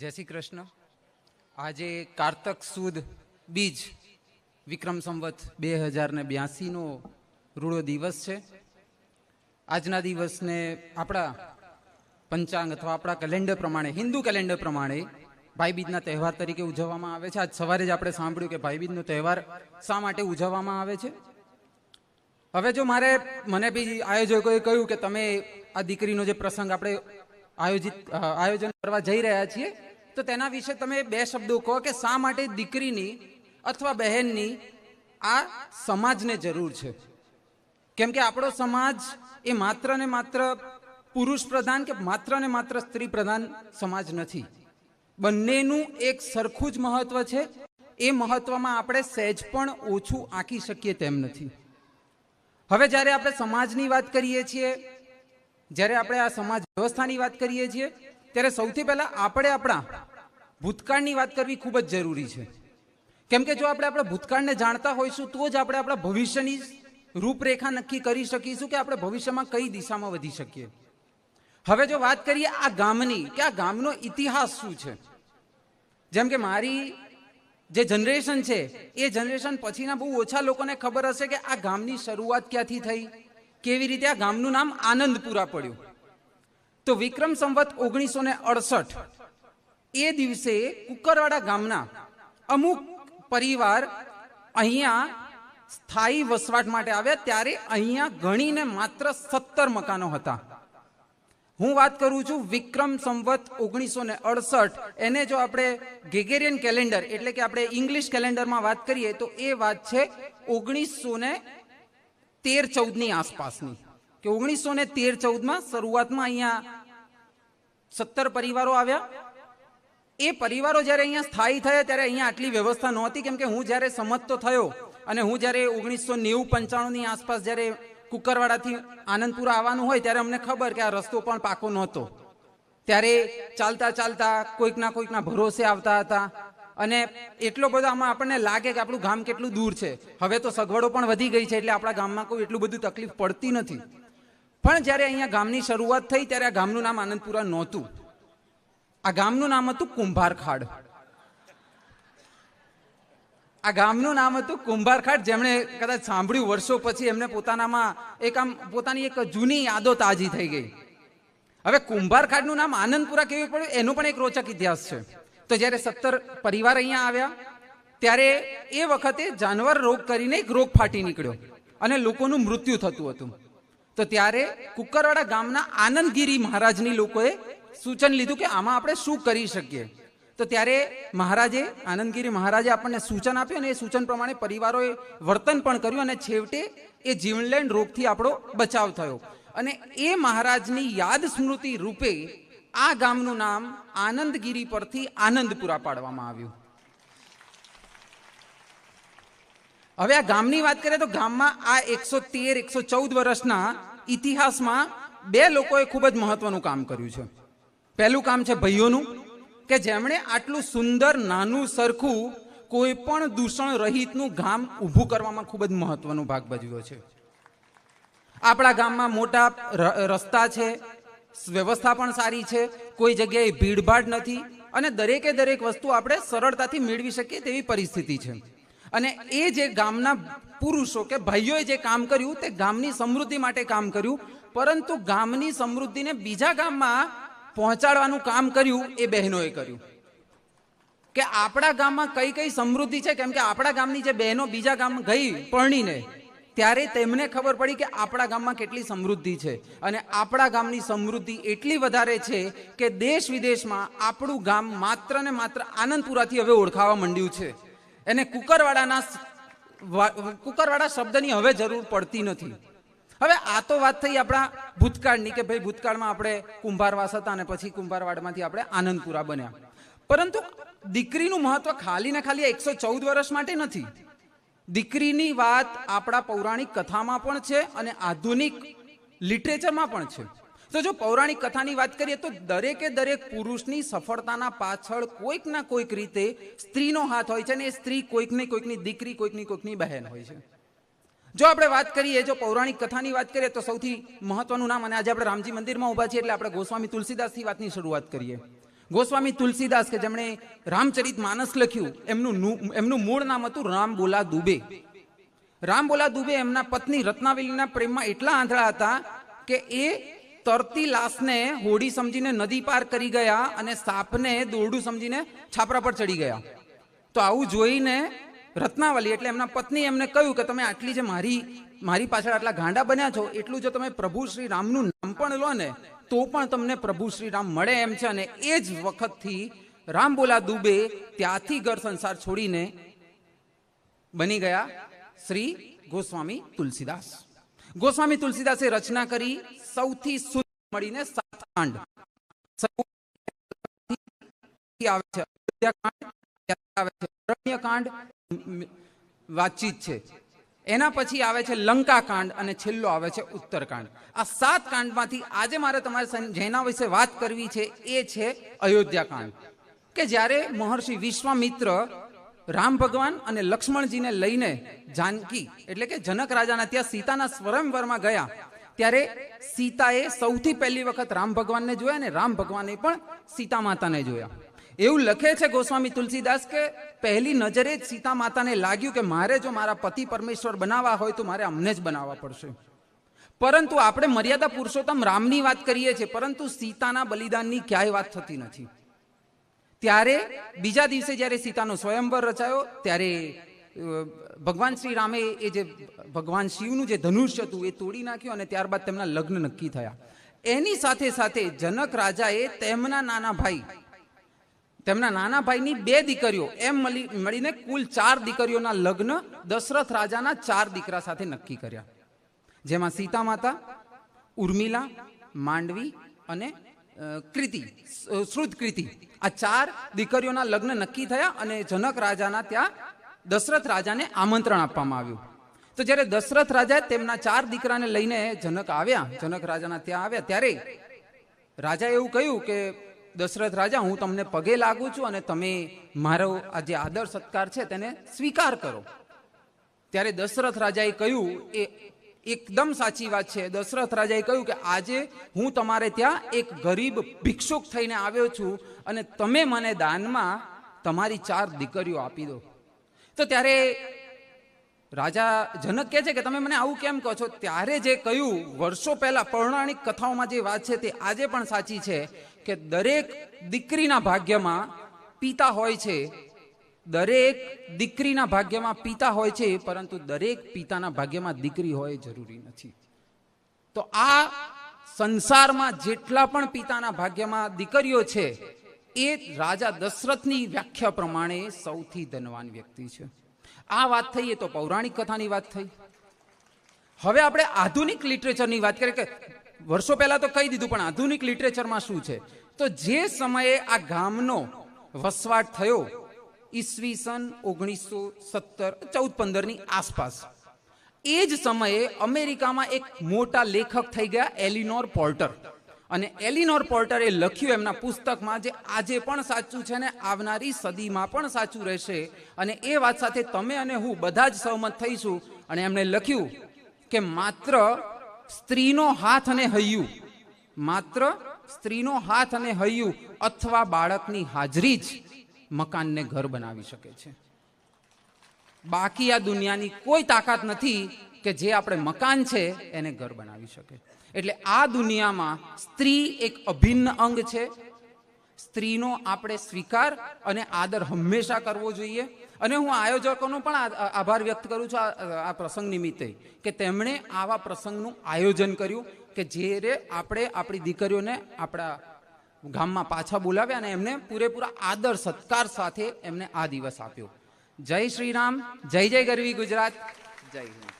જય શ્રી કૃષ્ણ. આજે કારતક સુદ બીજ વિક્રમ સંવત બે હજાર ને બ્યાસીનો રૂડો દિવસ છે. આજના દિવસને આપણા પંચાંગ અથવા આપણા કેલેન્ડર પ્રમાણે, હિન્દુ કેલેન્ડર પ્રમાણે ભાઈબીજના તહેવાર તરીકે ઉજવવામાં આવે છે. આજ સવારે જ આપણે સાંભળ્યું કે ભાઈબીજનો તહેવાર શા માટે ઉજવવામાં આવે છે? હવે જો મારે, મને બી આયોજકોએ કહ્યું કે તમે આ દીકરીનો જે પ્રસંગ આપણે આયોજિત આયોજન કરવા જઈ રહ્યા છીએ. તો તેના વિશે તમે બે શબ્દો કહો કે શા માટે દીકરીની અથવા બહેનની આ સમાજને જરૂર છે? કેમ કે આપણો સમાજ એ માત્ર ને માત્ર પુરુષ પ્રધાન કે માત્ર ને માત્ર સ્ત્રી પ્રધાન સમાજ નથી. બંનેનું એક સરખું જ મહત્વ છે. એ મહત્વમાં આપણે સહેજ પણ ઓછું આંકી શકીએ તેમ નથી. હવે જ્યારે આપણે સમાજની વાત કરીએ છીએ જ્યારે આપણે આ સમાજ વ્યવસ્થાની વાત કરીએ છીએ, ત્યારે સૌથી પહેલા આપણે આપણા ભૂતકાળની વાત કરવી ખૂબ જ જરૂરી છે. કેમ કે જો આપણે આપણા ભૂતકાળને જાણતા હોઈશું, તો જ આપણે આપણા ભવિષ્યની રૂપરેખા નક્કી કરી શકીશું કે આપણે ભવિષ્યમાં કઈ દિશામાં વધી શકીએ. હવે જો વાત કરીએ આ ગામની, કે આ ગામનો ઇતિહાસ શું છે? જેમ કે મારી જે જનરેશન છે, એ જનરેશન પછીના બહુ ઓછા લોકોને ખબર હશે કે આ ગામની શરૂઆત ક્યાંથી થઈ? કેવી રીતે આ ગામનું નામ આનંદપુરા પડ્યું? તો વિક્રમ સંવત ઓગણીસો ને અડસઠ. એ દિવસે કુકરવાડા ગામના અમુક પરિવાર અહીંયા સ્થાયી વસવાટ માટે આવ્યા, ત્યારે અહીંયા ગણીને માત્ર સત્તર મકાનો હતા. હું વાત કરું છું વિક્રમ સંવત ઓગણીસો ને અડસઠ. એને જો આપણે ગેગેરિયન કેલેન્ડર, એટલે કે આપણે ઇંગ્લિશ કેલેન્ડરમાં વાત કરીએ, તો એ વાત છે ઓગણીસો ને તેર ચૌદની આસપાસની, કે ઓગણીસો ને તેર ચૌદમાં શરૂઆતમાં અહીંયા સત્તર પરિવારો આવ્યા. એ પરિવારો જ્યારે અહીંયા સ્થાયી થયા ત્યારે અહીંયા આટલી વ્યવસ્થા નહોતી, કેમ કે હું જ્યારે સમજતો થયો અને હું જ્યારે ઓગણીસો નેવું પંચાણુંની આસપાસ જ્યારે કુકરવાડાથી આનંદપુરા આવવાનું હોય ત્યારે અમને ખબર કે આ રસ્તો પણ પાકો નહોતો. ત્યારે ચાલતા ચાલતા કોઈકના કોઈકના ભરોસે આવતા હતા. અને એટલો બધો આમાં આપણને લાગે કે આપણું ગામ કેટલું દૂર છે. હવે તો સગવડો પણ વધી ગઈ છે એટલે આપણા ગામમાં કોઈ એટલું બધું તકલીફ પડતી નથી. પણ જ્યારે અહીંયા ગામની શરૂઆત થઈ ત્યારે આ ગામનું નામ આનંદપુરા નહોતું. આ ગામનું નામ હતું કુંભારખાડ. આ ગામનું નામ હતું કુંભારખાડ, જેમણે કદાચ સાંભળ્યું વર્ષો પછી એમને પોતાનામાં એક આમ પોતાની એક જૂની યાદો તાજી થઈ ગઈ. હવે કુંભારખાડનું નામ આનંદપુરા કેવી પડ્યું? એનો પણ એક રોચક ઇતિહાસ છે. તો જ્યારે સત્તર પરિવાર અહીંયા આવ્યા, ત્યારે એ વખતે જાનવર રોગ કરીને એક રોગ ફાટી નીકળ્યો અને લોકોનું મૃત્યુ થતું હતું. તો ત્યારે કુકરવાડા ગામના આનંદગીરી મહારાજની લોકોએ સૂચન લીધું કે આમાં આપણે શું કરી શકીએ. તો ત્યારે મહારાજે, આનંદગીરી મહારાજે આપણને સૂચન આપ્યું અને એ સૂચન પ્રમાણે પરિવારોએ વર્તન પણ કર્યું અને છેવટે એ જીવનલેણ રોગથી આપણો બચાવ થયો. અને એ મહારાજની યાદ સ્મૃતિ રૂપે આ ગામનું નામ આનંદગીરી પરથી આનંદપુરા પાડવામાં આવ્યું. હવે આ ગામની વાત કરીએ તો ગામમાં આ એકસો તેર એકસો ચૌદ વર્ષના ઇતિહાસમાં બે લોકોએ ખૂબ જ મહત્વનું કામ કર્યું છે. પહેલું કામ છે ભાઈઓનું, કે જેમણે આટલું સુંદર, નાનું, સરખું, કોઈ પણ દૂષણ રહિતનું ગામ ઊભું કરવામાં ખૂબ જ મહત્વનો ભાગ ભજવ્યો છે. આપણા ગામમાં મોટા રસ્તા છે વ્યવસ્થા પણ સારી છે. કોઈ જગ્યાએ ભીડભાડ નથી અને દરેકે દરેક વસ્તુ આપણે સરળતાથી મેળવી શકીએ તેવી પરિસ્થિતિ છે. અને એ જે ગામના પુરુષો કે ભાઈઓએ જે કામ કર્યું તે ગામની સમૃદ્ધિ માટે કામ કર્યું. પરંતુ ગામની સમૃદ્ધિને બીજા ગામમાં પહોંચાડવાનું કામ કર્યું એ બહેનોએ કર્યું. કે આપણા ગામમાં કઈ કઈ સમૃદ્ધિ છે? કેમ કે આપણા ગામની જે બહેનો બીજા ગામ ગઈ પરણીને ત્યારે તેમને ખબર પડી કે આપણા ગામમાં કેટલી સમૃદ્ધિ છે. અને આપણા ગામની સમૃદ્ધિ એટલી વધારે છે કે દેશ વિદેશમાં આપણું ગામ માત્ર ને માત્ર આનંદપુરાથી હવે ઓળખાવા માંડ્યું છે. એને કુકરવાડાના કુકરવાડા શબ્દની હવે જરૂર પડતી નથી. હવે આ તો વાત થઈ આપણા ભૂતકાળની કે ભાઈ ભૂતકાળમાં આપણે કુંભારવાસ હતા અને પછી કુંભારવાડમાંથી આપણે આનંદપુરા બન્યા. પરંતુ દીકરીનું મહત્વ ખાલી ને ખાલી એકસો ચૌદ વર્ષ માટે નથી. દીકરીની વાત આપણા પૌરાણિક કથામાં પણ છે અને આધુનિક લિટરેચરમાં પણ છે. તો જો પૌરાણિક કથાની વાત કરીએ તો દરેકે દરેક પુરુષની સફળતાના પાછળ કોઈક ના કોઈક રીતે સ્ત્રીનો હાથ હોય છે અને એ સ્ત્રી કોઈકને કોઈકની દીકરી, કોઈકની કોઈકની બહેન હોય છે. જો આપણે વાત કરીએ, જો પૌરાણિક કથાની વાત કરીએ તો સૌથી મહત્વનું નામ અને આજે આપણે રામજી મંદિરમાં ઊભા છીએ એટલે આપણે ગોસ્વામી તુલસીદાસથી વાતની શરૂઆત કરીએ. ગોસ્વામી તુલસીદાસ કે જેમણે રામચરિત માનસ લખ્યું, એમનું એમનું મૂળ નામ હતું રામબોલા દુબે. રામબોલા દુબે એમના પત્ની રત્નાવલીના પ્રેમમાં એટલા આંધળા હતા કે એ તરતી લાશને હોડી સમજીને નદી પાર કરી ગયા અને સાપને દોરડું સમજીને છાપરા પર ચડી ગયા. તો આવું જોઈને રત્નાવલી એટલે એમના પત્ની એમને કહ્યું કે તમે આટલી જે મારી મારી પાછળ આટલા ગાંડા બન્યા છો, એટલું જો તમે પ્રભુ શ્રી રામનું નામ પણ લો ને તો પણ તમને પ્રભુ શ્રી રામ મળે એમ છે અને એ જ વખતથી રામબોલા દુબે ત્યાંથી ઘર સંસાર છોડીને બની ગયા શ્રી ગોસ્વામી તુલસીદાસ. ગોસ્વામી તુલસીદાસે રચના કરી સૌથી સુંદર મળીને સાત કાંડ. આવે છે અયોધ્યાકાંડ, વાતચીત છે. એના પછી આવે છે લંકાકાંડ અને છેલ્લો આવે છે ઉત્તરકાંડ. આ સાત કાંડમાંથી આજે મારે તમારે જેના વિશે વાત કરવી છે એ છે અયોધ્યાકાંડ. કે જ્યારે મહર્ષિ વિશ્વામિત્ર રામ ભગવાન અને લક્ષ્મણજીને લઈને જાનકી, એટલે કે જનક રાજાના ત્યાં સીતાના સ્વયંવરમાં ગયા, ત્યારે સીતાએ સૌથી પહેલી વખત રામ ભગવાનને જોયા અને રામ ભગવાને પણ સીતા માતાને જોયા. એવું લખે છે ગોસ્વામી તુલસીદાસ કે, પહેલી નજરે જ સીતા માતાને લાગ્યું કે મારે જો મારા પતિ પરમેશ્વર બનાવવા હોય તો મારે અમને જ બનાવવા પડશે. પરંતુ આપણે મર્યાદા પુરુષોત્તમ રામની વાત કરીએ છીએ, પરંતુ સીતાના બલિદાનની ક્યાંય વાત થતી નથી. ત્યારે બીજા દિવસે જ્યારે સીતાનો સ્વયંવર રચાયો, ત્યારે ભગવાન શ્રી રામે એ જે ભગવાન શિવનું જે ધનુષ્ય હતું એ તોડી નાખ્યું અને ત્યારબાદ તેમના લગ્ન નક્કી થયા. એની સાથે સાથે જનક રાજાએ તેમના નાના ભાઈ તેમના નાના ભાઈની બે દીકરીઓ, એમ મળી મળીને કુલ ચાર દીકરીઓના લગ્ન દશરથ રાજાના ચાર દીકરા સાથે નક્કી કર્યા. જેમાં સીતા માતા ઉર્મિલા, માંડવી અને કૃતિ શ્રુત કૃતિ. આ ચાર દીકરીઓના લગ્ન નક્કી થયા અને જનક રાજાના ત્યાં દશરથ રાજાને આમંત્રણ આપવામાં આવ્યું. તો જ્યારે દશરથ રાજા તેમના ચાર દીકરાને લઈને જનક આવ્યા, જનક રાજાના ત્યાં આવ્યા, ત્યારે રાજાએ એવું કહ્યું કે દશરથ રાજા, હું તમને પગે લાગુ છું અને તમે મારો આ જે આદર સત્કાર છે તેને સ્વીકાર કરો. ત્યારે દશરથ રાજાએ કહ્યું, એ એકદમ સાચી વાત છે. દશરથ રાજાએ કહ્યું કે આજે હું તમારે ત્યાં એક ગરીબ ભિક્ષુક થઈને આવ્યો છું અને તમે મને દાનમાં તમારી ચાર દીકરીઓ આપી દો. તો ત્યારે રાજા જનક કહે છે કે તમે મને આવું કેમ કહો છો? ત્યારે જે કહ્યું, વર્ષો પહેલા પૌરાણિક કથાઓમાં જે વાત છે તે આજે પણ સાચી છે કે દરેક દીકરીના ભાગ્યમાં પિતા હોય છે. દરેક દીકરીના ભાગ્યમાં પિતા હોય છે, પરંતુ દરેક પિતાના ભાગ્યમાં દીકરી હોય જરૂરી નથી. તો આ સંસારમાં જેટલા પણ પિતાના ભાગ્યમાં દીકરીઓ છે, એ રાજા દશરથની વ્યાખ્યા પ્રમાણે સૌથી ધનવાન વ્યક્તિ છે. આ વાત થઈ, એ તો પૌરાણિક કથાની વાત થઈ. હવે આપણે આધુનિક લિટરેચરની વાત કરીએ કે વર્ષો પહેલા તો કહી દીધું, પણ આધુનિક લિટરેચરમાં શું છે? તો જે સમયે આ ગામનો વસવાટ થયો ઈસવીસન ઓગણીસો સત્તર, ચૌદ પંદરની આસપાસ. એ જ સમયે અમેરિકામાં એક મોટા લેખક થઈ ગયા, એલિનોર પોર્ટર. અને એલિનોર પોર્ટરે લખ્યું એમના પુસ્તકમાં જે આજે પણ સાચું છે ને આવનારી સદીમાં પણ સાચું રહેશે. અને એ વાત સાથે તમે અને હું બધા જ સહમત થઈશું. અને એમણે લખ્યું કે માત્ર સ્ત્રીનો હાથ અને હૈયું, માત્ર સ્ત્રીનો હાથ અને હૈયું અથવા બાળકની હાજરી જ મકાનને ઘર બનાવી શકે છે. બાકી આ દુનિયાની કોઈ તાકાત નથી કે જે આપણે મકાન છે એને ઘર બનાવી શકે. એટલે આ દુનિયામાં સ્ત્રી એક અભિન્ન અંગ છે. સ્ત્રીનો આપણે સ્વીકાર અને આદર હંમેશા કરવો જોઈએ. અને હું આયોજકોનો પણ આભાર વ્યક્ત કરું છું આ પ્રસંગ નિમિત્તે કે તેમણે આવા પ્રસંગનું આયોજન કર્યું કે જે રે આપણે આપણી દીકરીઓને આપણા ગામમાં પાછા બોલાવ્યા અને એમને પૂરેપૂરા આદર સત્કાર સાથે એમને આ દિવસ આપ્યો. જય શ્રીરામ જય જય ગરવી ગુજરાત. જય હિન્દ.